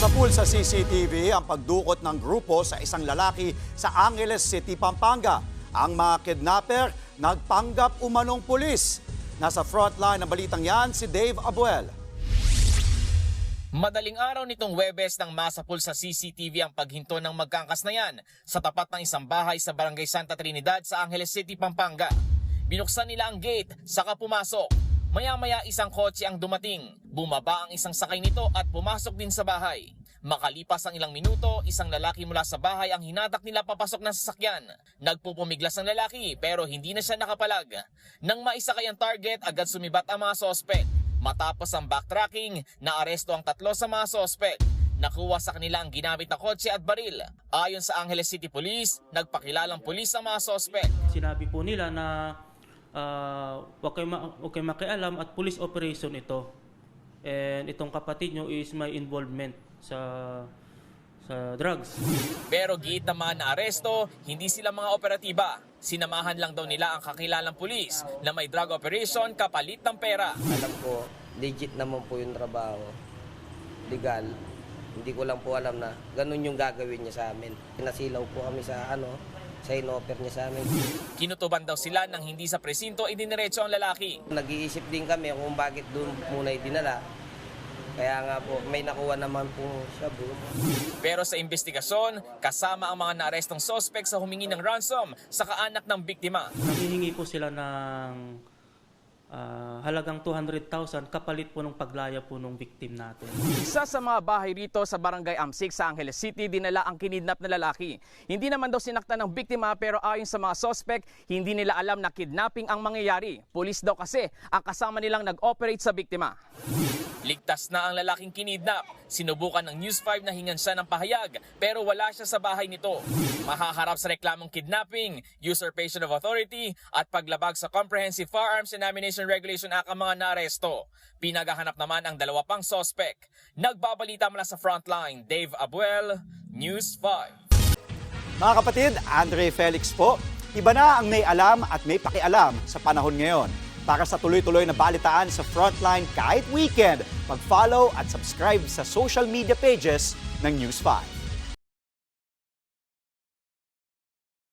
Sa pool sa CCTV ang pagdukot ng grupo sa isang lalaki sa Angeles City, Pampanga. Ang mga kidnapper nagpanggap umanong pulis. Nasa frontline ng balitang yan si Dave Abuel. Madaling araw nitong Webes nang masapul sa CCTV ang paghinto ng magkangkas na yan sa tapat ng isang bahay sa Barangay Santa Trinidad sa Angeles City, Pampanga. Binuksan nila ang gate, saka pumasok. Maya-maya isang kotse ang dumating. Bumaba ang isang sakay nito at pumasok din sa bahay. Makalipas ang ilang minuto, isang lalaki mula sa bahay ang hinatak nila papasok ng sasakyan. Nagpupumiglas ang lalaki pero hindi na siya nakapalag. Nang maisakay ang target, agad sumibat ang mga sospek. Matapos ang backtracking, naaresto ang tatlo sa mga sospek. Nakuha sa kanila ang ginamit na kotse at baril. Ayon sa Angeles City Police, nagpakilalang pulis ang mga sospek. Sinabi po nila na uh, wag kayo, ma- wag kayo makialam at police operation ito. And itong kapatid nyo is may involvement sa sa drugs. Pero giit naman na aresto, hindi sila mga operatiba. Sinamahan lang daw nila ang kakilalang pulis na may drug operation kapalit ng pera. alam ko, legit naman po yung trabaho. Legal. Hindi ko lang po alam na ganun yung gagawin niya sa amin. Pinasilaw po kami sa ano, sa inoffer niya sa amin. Kinutuban daw sila nang hindi sa presinto idiniretso ang lalaki. Nag-iisip din kami kung bakit doon muna dinala. Kaya nga po, may nakuha naman po siya bro. Pero sa investigasyon, kasama ang mga naarestong sospek sa humingi ng ransom sa kaanak ng biktima. Nanghihingi po sila ng ah, halagang 200,000 kapalit po ng paglaya po ng victim natin. Isa sa mga bahay rito sa Barangay Amsik sa Angeles City, dinala ang kinidnap na lalaki. Hindi naman daw sinaktan ng biktima pero ayon sa mga sospek, hindi nila alam na kidnapping ang mangyayari. Pulis daw kasi ang kasama nilang nag-operate sa biktima. Ligtas na ang lalaking kinidnap. Sinubukan ng News 5 na hingan siya ng pahayag pero wala siya sa bahay nito. Mahaharap sa reklamong kidnapping, usurpation of authority at paglabag sa Comprehensive Firearms and Regulation Act ang mga naaresto. Pinagahanap naman ang dalawa pang sospek. Nagbabalita mula sa frontline, Dave Abuel, News 5. Mga kapatid, Andre Felix po. Iba na ang may alam at may pakialam sa panahon ngayon. Para sa tuloy-tuloy na balitaan sa Frontline kahit weekend, mag-follow at subscribe sa social media pages ng News 5.